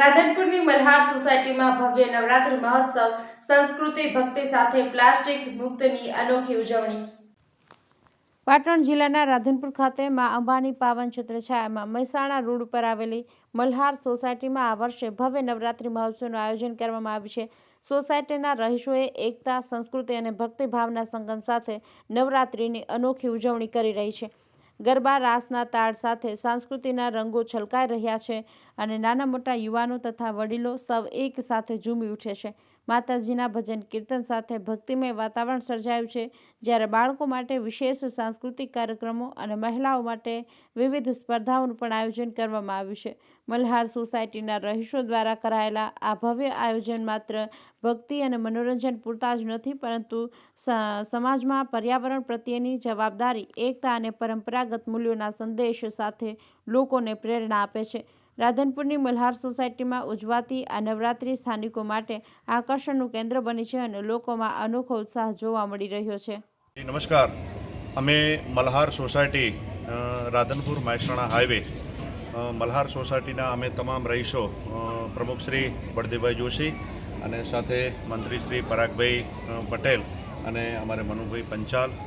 રાધનપુરની મલ્હાર સોસાયટીમાં ભવ્ય નવરાત્રિ મહોત્સવ, સંસ્કૃતિ ભક્તિ સાથે પ્લાસ્ટિક મુક્તની અનોખી ઉજવણી. પાટણ જિલ્લાના રાધનપુર ખાતે મા અંબાની પાવન છત્રછાયામાં મહેસાણા રોડ ઉપર આવેલી મલ્હાર સોસાયટીમાં આ વર્ષે ભવ્ય નવરાત્રિ મહોત્સવનું આયોજન કરવામાં આવ્યું છે. સોસાયટીના રહીશોએ એકતા, સંસ્કૃતિ અને ભક્તિભાવના સંગમ સાથે નવરાત્રિની અનોખી ઉજવણી કરી રહી છે. ગરબા રાસના તાળ સાથે સંસ્કૃતિના રંગો છલકાઈ રહ્યા છે અને નાના મોટા યુવાનો તથા વડીલો સૌ એક સાથે ઝૂમી ઉઠે છે. માતાજીના ભજન કીર્તન સાથે ભક્તિમય વાતાવરણ સર્જાયું છે, જ્યારે બાળકો માટે વિશેષ સાંસ્કૃતિક કાર્યક્રમો અને મહિલાઓ માટે વિવિધ સ્પર્ધાઓનું પણ આયોજન કરવામાં આવ્યું છે. મલ્હાર સોસાયટીના રહીશો દ્વારા કરાયેલા આ ભવ્ય આયોજન માત્ર ભક્તિ અને મનોરંજન પૂરતા જ નથી, પરંતુ સમાજમાં પર્યાવરણ પ્રત્યેની જવાબદારી, એકતા અને પરંપરાગત મૂલ્યોના સંદેશ સાથે લોકોને પ્રેરણા આપે છે. રાધનપુરની મલ્હાર સોસાયટીમાં ઉજવાતી આ નવરાત્રિ સ્થાનિકો માટે આકર્ષણનું કેન્દ્ર બની છે અને લોકોમાં અનોખો ઉત્સાહ જોવા મળી રહ્યો છે. નમસ્કાર. અમે મલ્હાર સોસાયટી રાધનપુર મહેસાણા હાઈવે મલ્હાર સોસાયટીના અમે તમામ રહીશો પ્રમુખ શ્રી બળદેવભાઈ જોશી અને સાથે મંત્રી શ્રી પરાગભાઈ પટેલ અને અમારે મનુભાઈ પંચાલ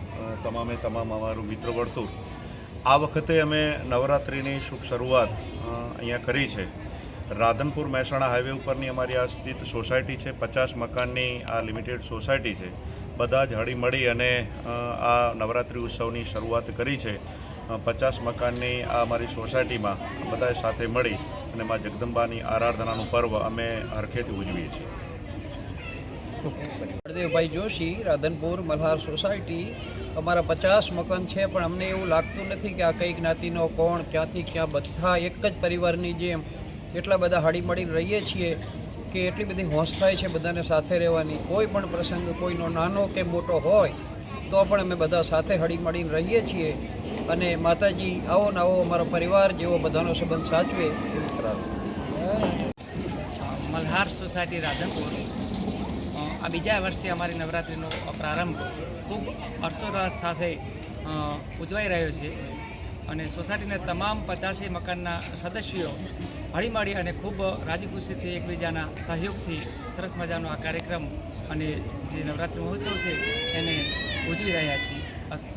તમામે તમામ અમારું મિત્ર વર્તુળ આ વખતે અમે નવરાત્રિની શુભ શરૂઆત અહીંયા કરી છે. રાધનપુર મહેસાણા હાઈવે ઉપરની અમારી આ સ્થિત સોસાયટી છે, પચાસ મકાનની આ લિમિટેડ સોસાયટી છે. બધા જ હળીમળી અને આ નવરાત્રિ ઉત્સવની શરૂઆત કરી છે. પચાસ મકાનની આ અમારી સોસાયટીમાં બધાએ સાથે મળી અને મા જગદંબાની આરાધનાનું પર્વ અમે હરખેથી ઉજવીએ છીએ. બળદેવભાઈ જોશી, રાધનપુર મલ્હાર સોસાયટી. અમારા પચાસ મકાન છે, પણ અમને એવું લાગતું નથી કે આ કઈ જ્ઞાતિનો કોણ, ક્યાંથી ક્યાં બધા એક જ પરિવારની જેમ એટલા બધા હળીમળીને રહીએ છીએ કે એટલી બધી હોંશ થાય છે બધાને સાથે રહેવાની. કોઈ પણ પ્રસંગ, કોઈનો નાનો કે મોટો હોય, તો પણ અમે બધા સાથે હળીમળીને રહીએ છીએ. અને માતાજી, આવો ને આવો અમારો પરિવાર જેવો બધાનો સંબંધ સાચવે. એવી મલ્હાર સોસાયટી રાધનપુર. આ બીજા વર્ષે અમારી નવરાત્રિનો પ્રારંભ ખૂબ હર્ષોલ્લાસ સાથે ઉજવાઈ રહ્યો છે અને સોસાયટીના તમામ પચાસી મકાનના સદસ્યો હળીમળી અને ખૂબ રાજીખુશીથી એકબીજાના સહયોગથી સરસ મજાનો આ કાર્યક્રમ અને જે નવરાત્રિ મહોત્સવ છે એને ઉજવી રહ્યા છીએ. અસ્તુ